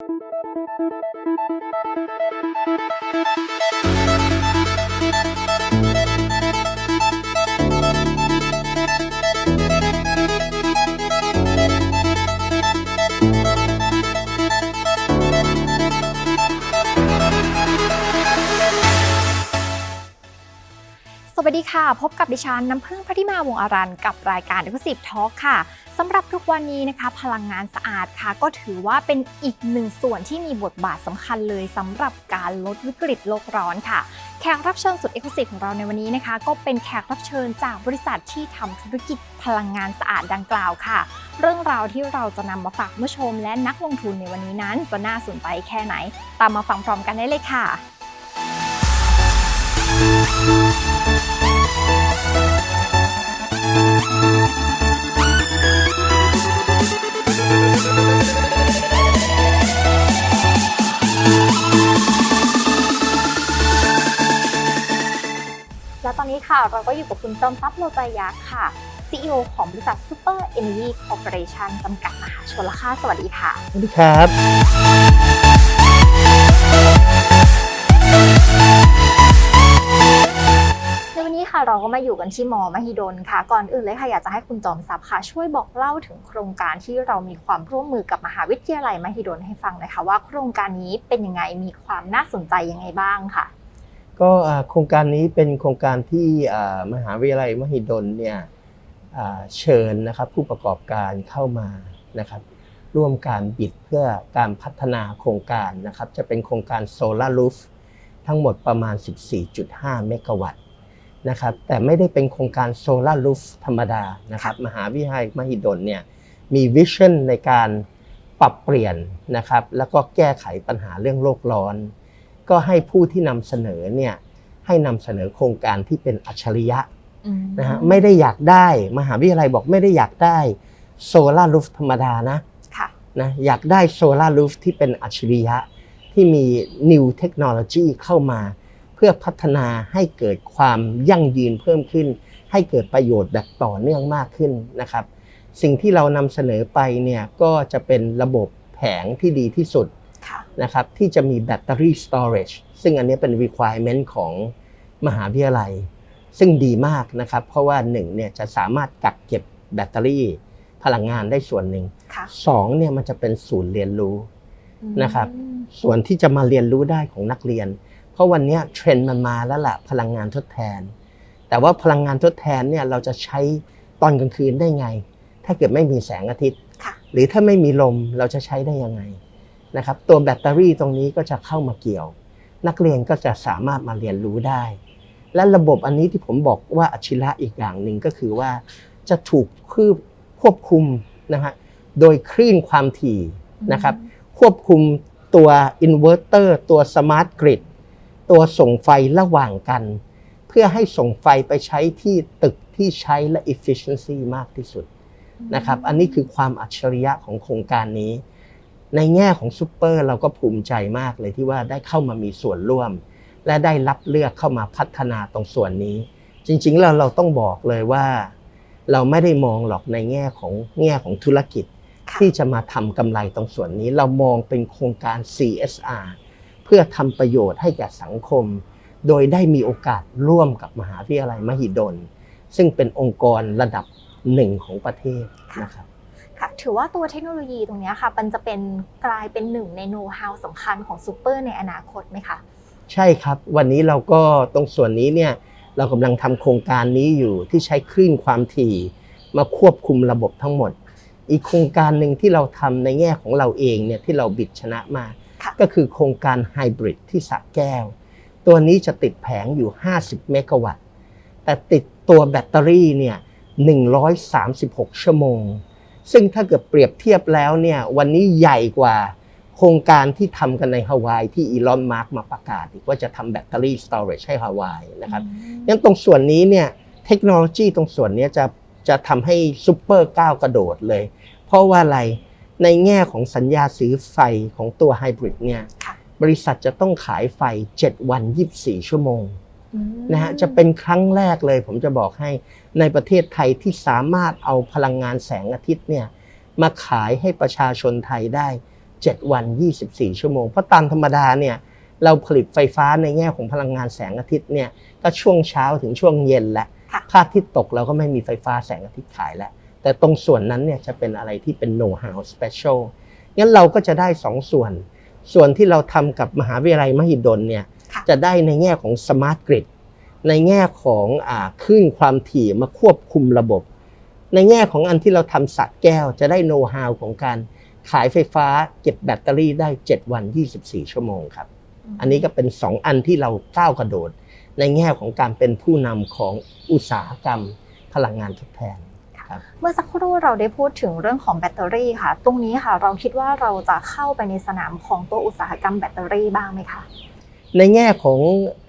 สวัสดีค่ะ พบกับดิฉันน้ำพึ่งพัทิมาวงอารันกับรายการ e x c l u s i v e Talk ค่ะ สำหรับทุกวันนี้นะคะพลังงานสะอาดค่ะ ก็ถือว่าเป็นอีกหนึ่งส่วนที่มีบทบาทสำคัญเลยสำหรับการลดวิกฤตโลกร้อนค่ะ แขกรับเชิญสุดเอกลุศิของเราในวันนี้นะคะ ก็เป็นแขกรับเชิญจากบริษัทที่ทำธุรกิจพลังงานสะอาดดังกล่าวค่ะ เรื่องราวที่เราจะนำมาฝากผู้ชม และนักลงทุนในวันนี้นั้นจะน่าสนใจแค่ไหน ตามมาฟังพร้อมกันได้เลยค่ะ เราก็อยู่กับคุณจอมทรัพย์โลจายักษ์ค่ะ CEO ของบริษัท Super Energy Corporation จำกัดมหาชนละค่ะ สวัสดีค่ะ สวัสดีครับในวันนี้ค่ะเราก็มาอยู่กันที่มอมหิดลค่ะ ก่อนอื่นเลยค่ะอยากจะให้คุณจอมทรัพย์ค่ะ ช่วยบอกเล่าถึงโครงการที่เรามีความร่วมมือกับมหาวิทยาลัยมหิดลให้ฟังหนะคะว่าโครงการนี้เป็นยังไงมีความน่าสนใจยังไงบ้างค่ะ ก็โครงการนี้เป็นโครงการที่มหาวิทยาลัยมหิดลเนี่ยเชิญนะครับผู้ประกอบการเข้ามานะครับ ร่วมการบิดเพื่อการพัฒนาโครงการนะครับ จะเป็นโครงการโซลารูฟทั้งหมดประมาณ 14.5 เมกะวัตต์นะครับ แต่ไม่ได้เป็นโครงการโซลารูฟธรรมดานะครับ มหาวิทยาลัยมหิดลเนี่ยมีวิชั่นในการปรับเปลี่ยนนะครับ แล้วก็แก้ไขปัญหาเรื่องโลกร้อน ก็ให้ผู้ที่นำเสนอเนี่ยให้นำเสนอโครงการที่เป็นอัจฉริยะนะฮะไม่ได้อยากได้มหาวิทยาลัยบอกไม่ได้อยากได้โซลารูฟธรรมดานะค่ะนะอยากได้โซลารูฟที่เป็นอัจฉริยะที่มี new technology เข้ามาเพื่อพัฒนาให้เกิดความยั่งยืนเพิ่มขึ้น ให้เกิดประโยชน์แบบต่อเนื่องมากขึ้นนะครับ สิ่งที่เรานำเสนอไปเนี่ยก็จะเป็นระบบแผงที่ดีที่สุดค่ะ นะครับที่จะมีแบตเตอรี่ storage ซึ่งอันนี้เป็น requirement ของมหาวิทยาลัย ซึ่งดีมากนะครับ เพราะว่าหนึ่งเนี่ยจะสามารถกักเก็บแบตเตอรี่พลังงานได้ส่วนหนึ่งค่ะสองเนี่ยมันจะเป็นศูนย์เรียนรู้นะครับอืมส่วนที่จะมาเรียนรู้ได้ของนักเรียน เพราะวันเนี้ยเทรนด์มันมาแล้วล่ะพลังงานทดแทน แต่ว่าพลังงานทดแทนเนี่ยเราจะใช้ตอนกลางคืนได้ไง ถ้าเกิดไม่มีแสงอาทิตย์ค่ะหรือถ้าไม่มีลมเราจะใช้ได้ยังไง นะครับตัวแบตเตอรี่ตรงนี้ก็จะเข้ามาเกี่ยว นักเรียนก็จะสามารถมาเรียนรู้ได้ และระบบอันนี้ที่ผมบอกว่าอัจฉริยะอีกอย่างหนึ่งก็คือว่าจะถูกคืบควบคุมนะฮะโดยคลื่นความถี่นะครับควบคุมตัวอินเวอร์เตอร์ตัวสมาร์ทกริดตัวส่งไฟระหว่างกัน เพื่อให้ส่งไฟไปใช้ที่ตึกที่ใช้และ efficiency มากที่สุดนะครับอันนี้คือความอัจฉริยะของโครงการนี้ ในแง่ของซูเปอร์เราก็ภูมิใจมากเลยที่ว่าได้เข้ามามีส่วนร่วม และได้รับเลือกเข้ามาพัฒนาตรงส่วนนี้ จริงๆแล้วเราต้องบอกเลยว่า เราไม่ได้มองหรอกในแง่ของแง่ของธุรกิจค่ะที่จะมาทำกำไรตรงส่วนนี้ เรามองเป็นโครงการ CSR เพื่อทำประโยชน์ให้แก่สังคม โดยได้มีโอกาสร่วมกับมหาวิทยาลัยมหิดล ซึ่งเป็นองค์กรระดับหนึ่งของประเทศนะครับ ค่ะถือว่าตัวเทคโนโลยีตรงเนี้ยค่ะมันจะเป็นกลายเป็นหนึ่งในโน้ตฮาวสำคัญของซูเปอร์ในอนาคตไหมคะใช่ครับ วันนี้เราก็ตรงส่วนนี้เนี่ยเรากำลังทำโครงการนี้อยู่ที่ใช้คลื่นความถี่ มาควบคุมระบบทั้งหมด อีกโครงการหนึ่งที่เราทำในแง่ของเราเองเนี่ยที่เราบิดชนะมาค่ะก็คือโครงการไฮบริดที่สระแก้ว ตัวนี้จะติดแผงอยู่ 50 เมกะวัตต์แต่ติดตัวแบตเตอรี่เนี่ย136 ชั่วโมง ซึ่งถ้าเกิดเปรียบเทียบแล้วเนี่ยวันนี้ใหญ่กว่าโครงการที่ทำกันในฮาวายที่อีลอนมาร์กมาประกาศอีกว่าจะทำแบตเตอรี่สตอเรจให้ฮาวายนะครับงั้นตรงส่วนนี้เนี่ยเทคโนโลยีตรงส่วนเนี้ยจะจะทำให้ซูเปอร์ก้าวกระโดดเลย เพราะว่าอะไรในแง่ของสัญญาซื้อไฟของตัวไฮบริดเนี่ยค่ะบริษัทจะต้องขายไฟ 7 วัน 24 ชั่วโมงอืม นะฮะจะเป็นครั้งแรกเลยผมจะบอกให้ในประเทศไทยที่สามารถเอาพลังงานแสงอาทิตย์เนี่ยมาขายให้ประชาชนไทยได้ 7 วัน 24 ชั่วโมง เพราะตามธรรมดาเนี่ยเราผลิตไฟฟ้าในแง่ของพลังงานแสงอาทิตย์เนี่ยก็ช่วงเช้าถึงช่วงเย็นแล้วค่ะพระอาทิตย์ตกเราก็ไม่มีไฟฟ้าแสงอาทิตย์ขายแล้ว แต่ตรงส่วนนั้นเนี่ยจะเป็นอะไรที่เป็น know how special งั้นเราก็จะได้ 2 ส่วน ส่วนที่เราทำกับมหาวิทยาลัยมหิดลเนี่ยค่ะ จะได้ในแง่ของ smart grid ในแง่ของอาคลื่นความถี่มาควบคุมระบบ ในแง่ของอันที่เราทำสัตว์แก้วจะได้ know how ของการขายไฟฟ้าเก็บแบตเตอรี่ได้ 7 วัน 24 ชั่วโมงครับ อันนี้ก็เป็น 2 อันที่เราก้าวกระโดด ในแง่ของการเป็นผู้นำของอุตสาหกรรมพลังงานทดแทนเมื่อสักครู่เราได้พูดถึงเรื่องของแบตเตอรี่ค่ะ ตรงนี้ค่ะเราคิดว่าเราจะเข้าไปในสนามของตัวอุตสาหกรรมแบตเตอรี่บ้างไหมคะ ในแง่ของ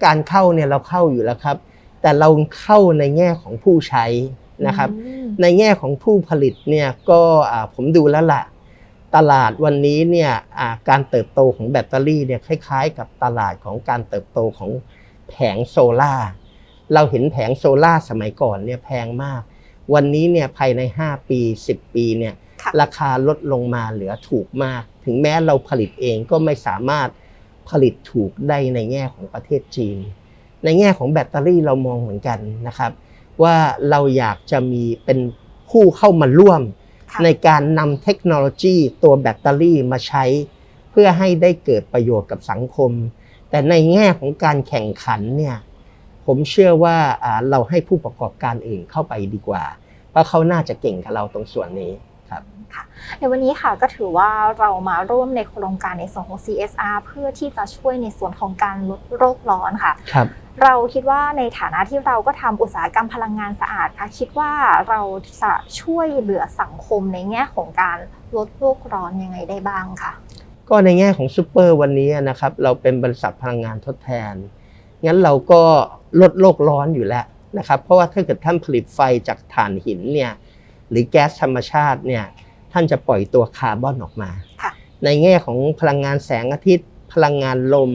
การเข้าเนี่ยเราเข้าอยู่แล้วครับ แต่เราเข้าในแง่ของผู้ใช้นะครับอืมในแง่ของผู้ผลิตเนี่ยก็อ่าผมดูแล้วล่ะ ตลาดวันนี้เนี่ยอ่าการเติบโตของแบตเตอรี่เนี่ยคล้าย ๆ กับตลาดของการเติบโตของแผงโซล่าร์เราเห็นแผงโซล่าร์สมัยก่อนเนี่ยแพงมาก วันนี้เนี่ยภายใน 5 ปี 10 ปีเนี่ยค่ะราคาลดลงมาเหลือถูกมาก ถึงแม้เราผลิตเองก็ไม่สามารถ ผลิตถูกได้ในแง่ของประเทศจีน ในแง่ของแบตเตอรี่เรามองเหมือนกันนะครับ ว่าเราอยากจะมีเป็นผู้เข้ามาร่วมค่ะในการนำเทคโนโลยีตัวแบตเตอรี่มาใช้ เพื่อให้ได้เกิดประโยชน์กับสังคม แต่ในแง่ของการแข่งขันเนี่ยผมเชื่อว่าอ่าเราให้ผู้ประกอบการอื่นเข้าไปดีกว่า เพราะเขาน่าจะเก่งกับเราตรงส่วนนี้ ครับในวันนี้ค่ะก็ถือว่าเรามาร่วมในโครงการในส่วนของ CSR เพื่อที่จะช่วยในส่วนของการลดโรคร้อนค่ะครับเราคิดว่าในฐานะที่เราก็ทำอุตสาหกรรมพลังงานสะอาดค่ะคิดว่าเราจะช่วยเหลือสังคมในแง่ของการลดโลกร้อนยังไงได้บ้างค่ะ ก็ในแง่ของซูเปอร์วันนี้นะครับเราเป็นบริษัทพลังงานทดแทน งั้นเราก็ลดโลกร้อนอยู่แล้วนะครับ เพราะว่าถ้าเกิดท่านผลิตไฟจากถ่านหินเนี่ยหรือแก๊สธรรมชาติเนี่ย ท่านจะปล่อยตัวคาร์บอนออกมาค่ะในแง่ของพลังงานแสงอาทิตย์ พลังงานลม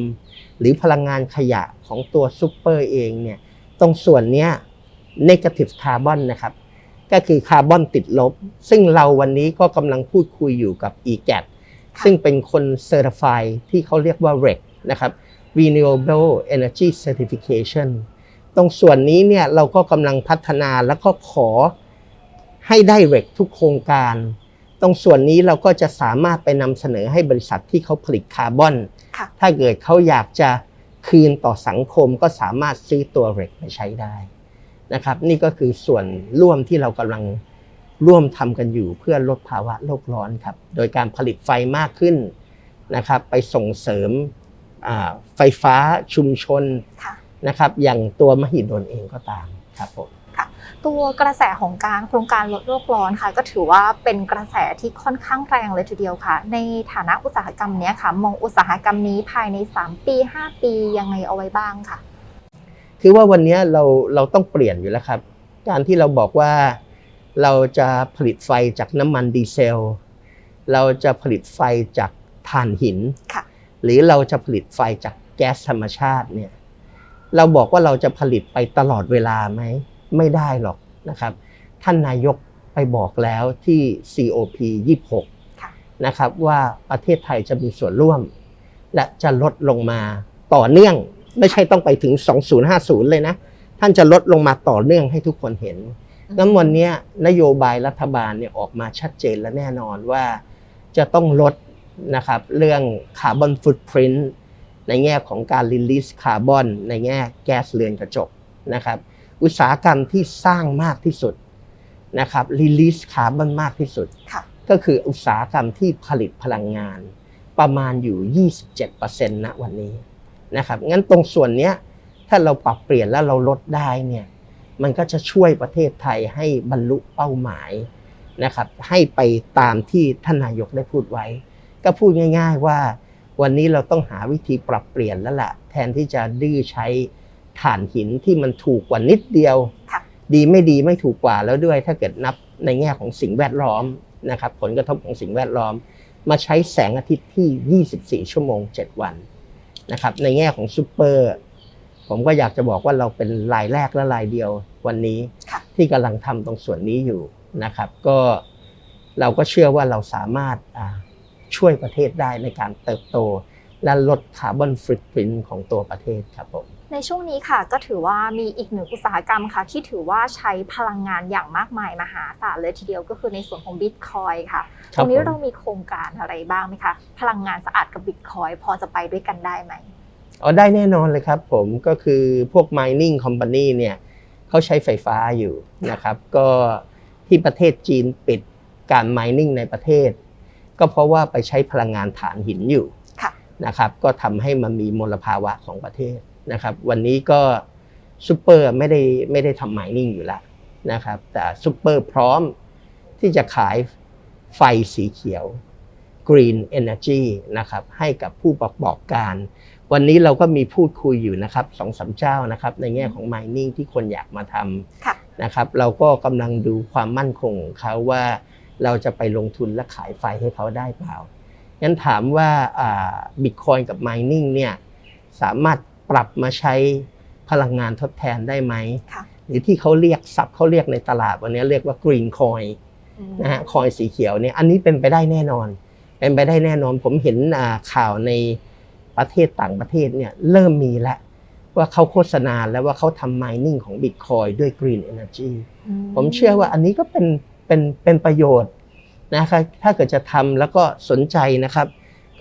หรือพลังงานขยะของตัวซูเปอร์เองเนี่ยตรงส่วนเนี้ย negative carbon นะครับก็คือคาร์บอนติดลบ ซึ่งเราวันนี้ก็กำลังพูดคุยอยู่กับ e g a t ค่ะซึ่งเป็นคนเซอร์ i f y ที่เขาเรียกว่า REC นะครับ Renewable Energy Certification ตรงส่วนนี้เนี่ยเราก็กำลังพัฒนาแล้วก็ขอให้ได้ REC ทุกโครงการ ตรงส่วนนี้เราก็จะสามารถไปนำเสนอให้บริษัทที่เขาผลิตคาร์บอนค่ะถ้าเกิดเขาอยากจะคืนต่อสังคมก็สามารถซื้อตัว REC ไปใช้ได้นะครับ นี่ก็คือส่วนร่วมที่เรากำลังร่วมทำกันอยู่เพื่อลดภาวะโลกร้อนครับ โดยการผลิตไฟมากขึ้นนะครับ ไปส่งเสริมอ่าไฟฟ้าชุมชนค่ะนะครับ อย่างตัวมหิดลเองก็ตามครับผม ตัวกระแสของการโครงการลดโลกร้อนค่ะ ก็ถือว่าเป็นกระแสที่ค่อนข้างแรงเลยทีเดียวค่ะ ในฐานะอุตสาหกรรมเนี้ยค่ะ มองอุตสาหกรรมนี้ภายใน 3 ปี 5 ปียังไงเอาไว้บ้างค่ะ คือว่าวันนี้เราเราต้องเปลี่ยนอยู่แล้วครับ การที่เราบอกว่าเราจะผลิตไฟจากน้ำมันดีเซล เราจะผลิตไฟจากถ่านหินค่ะหรือเราจะผลิตไฟจากแก๊สธรรมชาติเนี่ย เราบอกว่าเราจะผลิตไปตลอดเวลาไหม ไม่ได้หรอกนะครับ ท่านนายกไปบอกแล้วที่ COP 26ค่ะนะครับว่าประเทศไทยจะมีส่วนร่วม และจะลดลงมาต่อเนื่อง ไม่ใช่ต้องไปถึง 2050 เลยนะ ท่านจะลดลงมาต่อเนื่องให้ทุกคนเห็นงั้นวันเนี้ยนโยบายรัฐบาลเนี่ยออกมาชัดเจนและแน่นอนว่าจะต้องลดนะครับเรื่องคาร์บอนฟุตพิ้นในแง่ของการรีลิสคาร์บอนในแง่แก๊สเรือนกระจกนะครับ อุตสาหกรรมที่สร้างมากที่สุดนะครับรีลิสคาร์บอนมากที่สุดค่ะก็คืออุตสาหกรรมที่ผลิตพลังงาน ประมาณอยู่ 27%ณวันนี้นะครับงั้นตรงส่วนเนี้ยถ้าเราปรับเปลี่ยนแล้วเราลดได้เนี่ยมันก็จะช่วยประเทศไทยให้บรรลุเป้าหมายนะครับให้ไปตามที่ท่านนายกได้พูดไว้ ก็พูดง่าย ๆว่า วันนี้เราต้องหาวิธีปรับเปลี่ยนแล้วล่ะแทนที่จะดื้อใช้ ถ่านหินที่มันถูกกว่านิดเดียวค่ะดีไม่ดีไม่ถูกกว่าแล้วด้วย ถ้าเกิดนับในแง่ของสิ่งแวดล้อมนะครับผลกระทบของสิ่งแวดล้อม มาใช้แสงอาทิตย์ที่ 24 ชั่วโมง 7 วันนะครับในแง่ของซูเปอร์ผมก็อยากจะบอกว่าเราเป็นรายแรกและรายเดียววันนี้ค่ะที่กำลังทำตรงส่วนนี้อยู่นะครับ ก็เราก็เชื่อว่าเราสามารถอ่าช่วยประเทศได้ในการเติบโต และลดคาร์บอนฟุตปรินของตัวประเทศครับผม ในช่วงนี้ค่ะก็ถือว่ามีอีกหนึ่งอุตสาหกรรมค่ะ ที่ถือว่าใช้พลังงานอย่างมากมายมหาศาลเลยทีเดียวก็คือในส่วนของบิตคอยค่ะคตรัรบงนี้ผมเรามีโครงการอะไรบ้างไหมคะ พลังงานสะอาดกับบิตคอยพอจะไปด้วยกันได้ไหมอ๋อได้แน่นอนเลยครับผมก็คือพวก mining company เนี่ยเขาใช้ไฟฟ้าอยู่นะครับก็ที่ประเทศจีนปิดการ mining ในประเทศ ก็เพราะว่าไปใช้พลังงานฐานหินอยู่ค่ะนะครับก็ทำให้มันมีมลภาวะของประเทศ นะครับวันนี้ก็ซูเปอร์ไม่ได้ไม่ได้ทำ mining อยู่แล้วนะครับแต่ซูเปอร์พร้อมที่จะขายไฟสีเขียว Green Energy นะครับให้กับผู้ประกอบการ วันนี้เราก็มีพูดคุยอยู่นะครับสองสามเจ้านะครับในแง่ของ mining ที่คนอยากมาทำนะครับเราก็กำลังดูความมั่นคงของเขาว่าเราจะไปลงทุนและขายไฟให้เขาได้เปล่างั้นถามว่าบิตคอยกับ mining เนี่ยสามารถ ปรับมาใช้พลังงานทดแทนได้ไหมค่ะหรือที่เขาเรียกศัพท์เขาเรียกในตลาดวันนี้เรียกว่า green coin อืมนะฮะคอยสีเขียวเนี่ยอันนี้เป็นไปได้แน่นอน เป็นไปได้แน่นอนผมเห็นอ่าข่าวในประเทศต่างประเทศเนี่ยเริ่มมีแล้วว่าเขาโฆษณาแล้วว่าเขาทำ mining ของ Bitcoin ด้วย Green Energy ผมเชื่อว่าอันนี้ก็เป็นเป็นเป็นประโยชน์นะครับถ้าเกิดจะทำแล้วก็สนใจนะครับ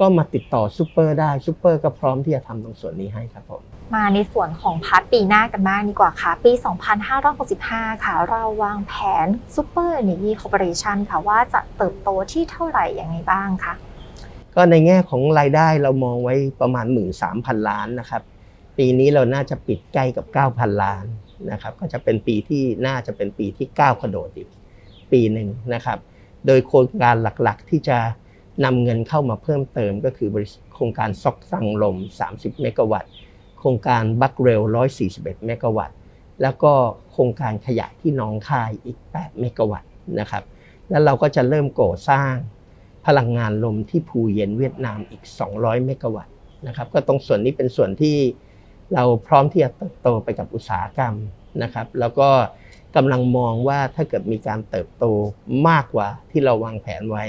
ก็มาติดต่อซูเปอร์ได้ซูเปอร์ก็พร้อมที่จะทำตรงส่วนนี้ให้ครับผมมาในส่วนของพาร์ทปีหน้ากันบ้างดีกว่าค่ะ ปี 2565 ค่ะ เราวางแผน Super Energy Corporation ค่ะ ว่าจะเติบโตที่เท่าไหร่ยังไงบ้างคะก็ในแง่ของรายได้เรามองไว้ประมาณ 1 3 0 0 0 ล้านนะครับ ปีนี้เราน่าจะปิดใกล้กับ 9,000 ล้านนะครับ ก็จะเป็นปีที่น่าจะเป็นปีที่ก้าวกระโดดอีกปีหนึ่งนะครับ โดยโครงการหลักๆที่จะ นำเงินเข้ามาเพิ่มเติมก็คือโครงการซอกสังลม 30 เมกะวัตต์ โครงการบัคเรล 141 เมกะวัตต์ แล้วก็โครงการขยายที่หนองคายอีก 8 เมกะวัตต์นะครับ แล้วเราก็จะเริ่มก่อสร้างพลังงานลมที่ภูเย็นเวียดนามอีก 200 เมกะวัตต์นะครับ ก็ตรงส่วนนี้เป็นส่วนที่เราพร้อมที่จะเติบโตไปกับอุตสาหกรรมนะครับ แล้วก็กำลังมองว่าถ้าเกิดมีการเติบโตมากกว่าที่เราวางแผนไว้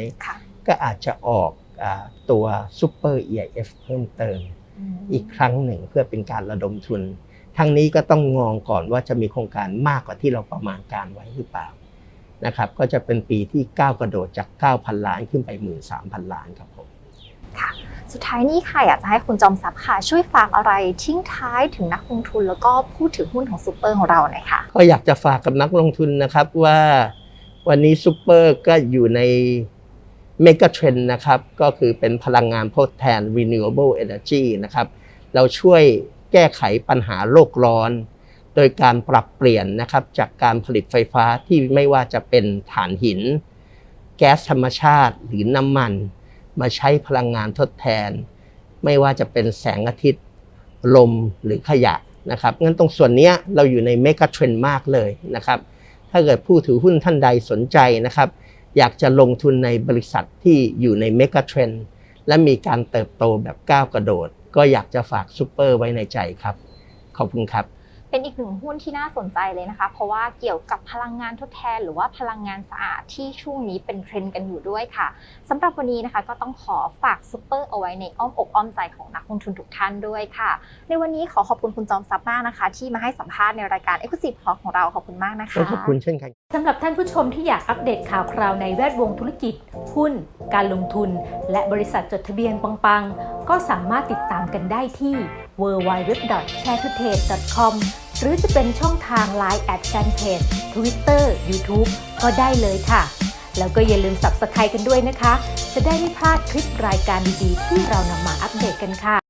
ก็อาจจะออกอาตัว Super EIF เพิ่มเติม อีกครั้งหนึ่งเพื่อเป็นการระดมทุน ทั้งนี้ก็ต้องมองก่อนว่าจะมีโครงการมากกว่าที่เราประมาณการไว้หรือเปล่านะครับก็จะเป็นปีที่ก้าวกระโดดจาก 9,000 ล้านขึ้นไป 13,000 ล้านครับผมสุดท้ายนี้ค่ะอยากจะให้คุณจอมทรัพย์ค่ะ ช่วยฝากอะไรทิ้งท้ายถึงนักลงทุนแล้วก็ผู้ถือหุ้นของซูเปอร์ของเราหน่อยค่ะก็อยากจะฝากกับนักลงทุนนะครับว่าวันนี้ซูเปอร์ก็อยู่ใน เมกะเทรนนะครับก็คือเป็นพลังงานทดแทน renewable energy นะครับเราช่วยแก้ไขปัญหาโลกร้อน โดยการปรับเปลี่ยนนะครับจากการผลิตไฟฟ้าที่ไม่ว่าจะเป็นถ่านหิน แก๊สธรรมชาติหรือน้ำมัน มาใช้พลังงานทดแทน ไม่ว่าจะเป็นแสงอาทิตย์ ลมหรือขยะนะครับงั้นตรงส่วนนี้เราอยู่ในเมกะเทรนมากเลยนะครับถ้าเกิดผู้ถือหุ้นท่านใดสนใจนะครับ อยากจะลงทุนในบริษัทที่อยู่ในเมกะเทรนและมีการเติบโตแบบก้าวกระโดด ก็อยากจะฝากซูเปอร์ไว้ในใจครับ ขอบคุณครับ เป็นอีกหนึ่งหุ้นที่น่าสนใจเลยนะคะ เพราะว่าเกี่ยวกับพลังงานทดแทน หรือว่าพลังงานสะอาดที่ช่วงนี้เป็นเทรนด์กันอยู่ด้วยค่ะสำหรับวันนี้นะคะก็ต้องขอฝากซูเปอร์เอาไว้ในอ้อมอกอ้อมใจของนักลงทุนทุกท่านด้วยค่ะ ในวันนี้ขอขอบคุณคุณจอมทรัพย์มากนะคะ ที่มาให้สัมภาษณ์ในรายการ Exclusive Talk ของเราขอบคุณมากนะคะขอบคุณเช่นกันสำหรับท่านผู้ชมที่อยากอัปเดตข่าวคราวในแวดวงธุรกิจ หุ้น การลงทุน และบริษัทจดทะเบียนปังๆ ก็สามารถติดตามกันได้ที่ www.sharetoday.com หรือจะเป็นช่องทาง Line แอดแฟนเพจ Twitter YouTube ก็ได้เลยค่ะ แล้วก็อย่าลืม Subscribe กันด้วยนะคะ จะได้ไม่พลาดคลิปรายการดีๆ ที่เรานำมาอัปเดตกันค่ะ